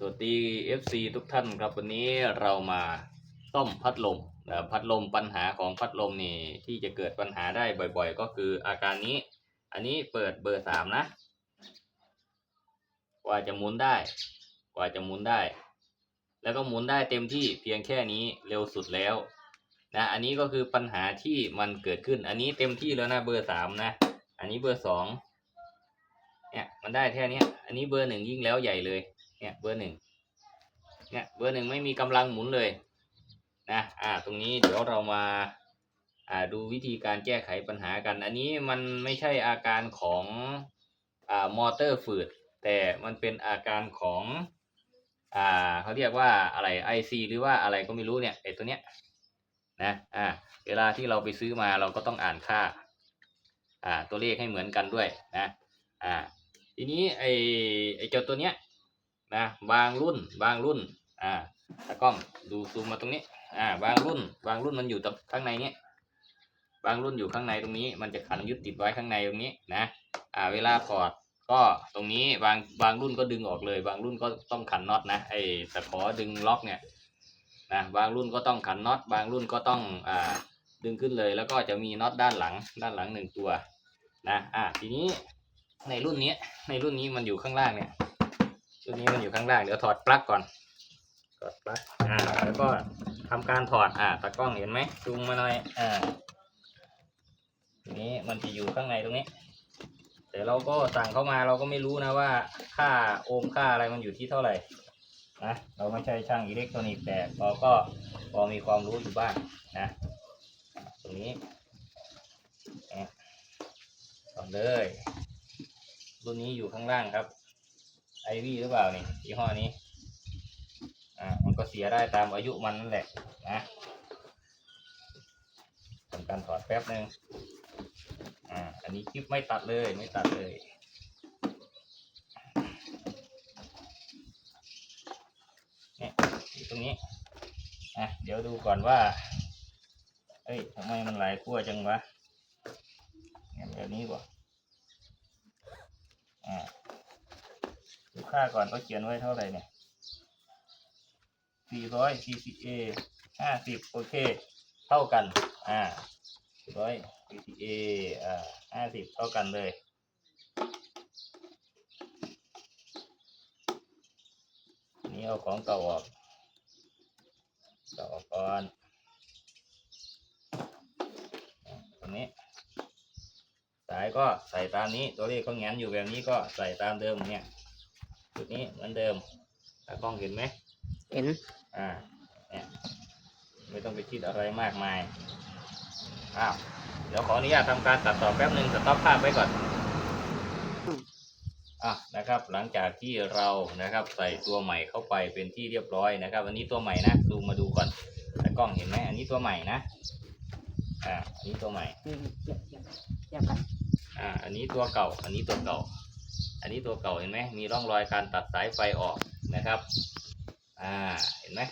สวัสดี FC ทุกท่านครับวันนี้เรามาซ่อมพัดลมนะพัดลมปัญหาของพัดลมนี่ที่จะเกิดปัญหาได้บ่อยๆ ก็คืออาการนี้ อันนี้เปิดเบอร์สามนะ กว่าจะหมุนได้ กว่าจะหมุนได้ แล้วก็หมุนได้เต็มที่เพียงแค่นี้เร็วสุดแล้วนะอันนี้ก็คือปัญหาที่มันเกิดขึ้น อันนี้เต็มที่แล้วนะเบอร์สามนะ อันนี้เบอร์สองเนี่ยมันได้แค่นี้อันนี้เบอร์หนึ่งยิ่งแล้วใหญ่เลย เนี่ยเบอร์หนึ่งเนี่ยเบอร์หนึ่งไม่มีกำลังหมุนเลยนะอ่าตรงนี้เดี๋ยวเรามาอ่าดูวิธีการแก้ไขปัญหากัน อันนี้มันไม่ใช่อาการของอ่ามอเตอร์ฝืด แต่มันเป็นอาการของอ่าเขาเรียกว่าอะไรไอซีหรือว่าอะไรก็ไม่รู้เนี่ยไอตัวเนี้ยนะอ่าเวลาที่เราไปซื้อมาเราก็ต้องอ่านค่าอ่าตัวเลขให้เหมือนกันด้วยนะอ่าทีนี้ไอไอเจ้าตัวเนี้ย นะบางรุ่นบางรุ่นอ่าตากล้องดูซูมมาตรงนี้อ่าบางรุ่น บางรุ่นมันอยู่ตรงข้างในเนี้ยบางรุ่นอยู่ข้างในตรงนี้ มันจะขันยึดติดไว้ข้างในตรงนี้นะอ่าเวลาถอดก็ตรงนี้บางบางรุ่นก็ดึงออกเลย บางรุ่นก็ต้องขันน็อตนะไอตะขอดึงล็อกเนี่ยนะบางรุ่นก็ต้องขันน็อตบางรุ่นก็ต้องอ่าดึงขึ้นเลย แล้วก็จะมีน็อตด้านหลังด้านหลังหนึ่งตัวนะอ่าทีนี้ในรุ่นนี้ในรุ่นนี้มันอยู่ข้างล่างเนี่ย รุ่นนี้มันอยู่ข้างล่างเดี๋ยวถอดปลั๊กก่อนถอดปลั๊กอ่าแล้วก็ทำการถอดอ่าตากล้องเห็นไหมซูมมาหน่อยอ่าทีนี้มันจะอยู่ข้างในตรงนี้ แต่เราก็สั่งเข้ามาเราก็ไม่รู้นะว่าค่าโอห์มค่าอะไรมันอยู่ที่เท่าไหร่นะเราไม่ใช่ช่างอิเล็กทรอนิกส์แต่เราก็พอมีความรู้อยู่บ้างนะตรงนี้เนี่ยต่อเลยรุ่นนี้อยู่ข้างล่างครับ ไอวี่หรือเปล่านี่ยี่ห้อนี้ อ่า มันก็เสียได้ตามอายุมันนั่นแหละนะทำการถอดแป๊บหนึ่งอ่า อันนี้คลิปไม่ตัดเลยไม่ตัดเลยเนี่ยตรงนี้ อะ เดี๋ยวดูก่อนว่า เอ้ยทำไมมันหลายขั้วจังวะเนี่ยแบบนี้ก่อนอ่า ดูค่าก่อนเขาเขียนไว้เท่าไหร่เนี่ยสี่ร้อย CCA ห้าสิบโอเค เท่ากัน อ่าสี่ร้อย CCA อ่าห้าสิบเท่ากันเลยนี่เอาของเก่าออกเก่าออกก่อนตรงนี้ สายก็ใส่ตามนี้ ตัวเลขก็แงนอยู่แบบนี้ก็ใส่ตามเดิมเนี่ย จุดนี้เหมือนเดิมตากล้องเห็นไหมเห็น อ่าเนี่ยไม่ต้องไปคิดอะไรมากมาย อ้าว เดี๋ยวขออนุญาตทำการตัดต่อแป๊บหนึ่งสต็อปภาพไว้ก่อน อะนะครับ หลังจากที่เรานะครับใส่ตัวใหม่เข้าไปเป็นที่เรียบร้อยนะครับ อันนี้ตัวใหม่นะดูมาดูก่อนตากล้องเห็นไหมอันนี้ตัวใหม่นะ อ่าอันนี้ตัวใหม่นี่เทียบเทียบเทียบกันอ่า อันนี้ตัวเก่า อันนี้ตัวเก่า อันนี้ตัวเก่าเห็นไหมมีร่องรอยการตัดสายไฟออกนะครับอ่าเห็นไหม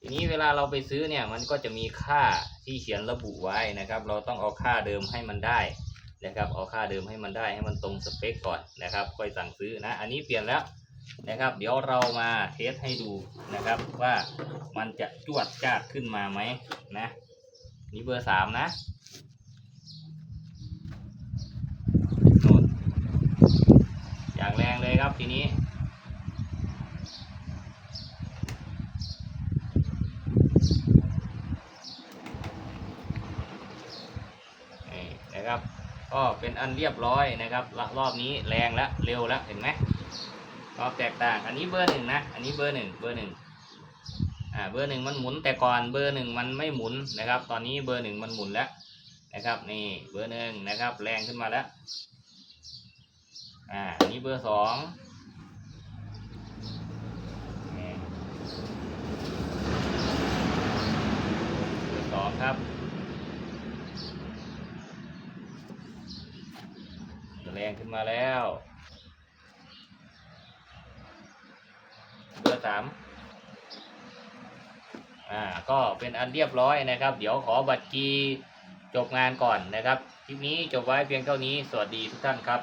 ทีนี้เวลาเราไปซื้อเนี่ยมันก็จะมีค่าที่เขียนระบุไว้นะครับ เราต้องเอาค่าเดิมให้มันได้นะครับเอาค่าเดิมให้มันได้ให้มันตรงสเปคก่อนนะครับ ค่อยสั่งซื้อนะ อันนี้เปลี่ยนแล้วนะครับ เดี๋ยวเรามาเทสให้ดูนะครับว่ามันจะจวดจ้าขึ้นมาไหมนะนี่เบอร์สามนะ นู่นอย่างแรงเลย ครับทีนี้ นะครับ ก็เป็นอันเรียบร้อยนะครับรรอบนี้แรงแล้วเร็วแล้วเห็นไหมรอบแตกต่าง อันนี้เบอร์หนึ่งนะ อันนี้เบอร์หนึ่งเบอร์หนึ่งอ่า เบอร์หนึ่งมันหมุนแต่ก่อนเบอร์หนึ่งมันไม่หมุนนะครับ ตอนนี้เบอร์หนึ่งมันหมุนแล้วนะครับ นี่เบอร์หนึ่งนะครับ แรงขึ้นมาแล้ว อ่าอันนี้เบอร์สองเบอร์สองครับแรงขึ้นมาแล้ว เบอร์สามอ่าก็เป็นอันเรียบร้อยนะครับ เดี๋ยวขอบัตรกีจบงานก่อนนะครับ คลิปนี้จบไว้เพียงเท่านี้ สวัสดีทุกท่านครับ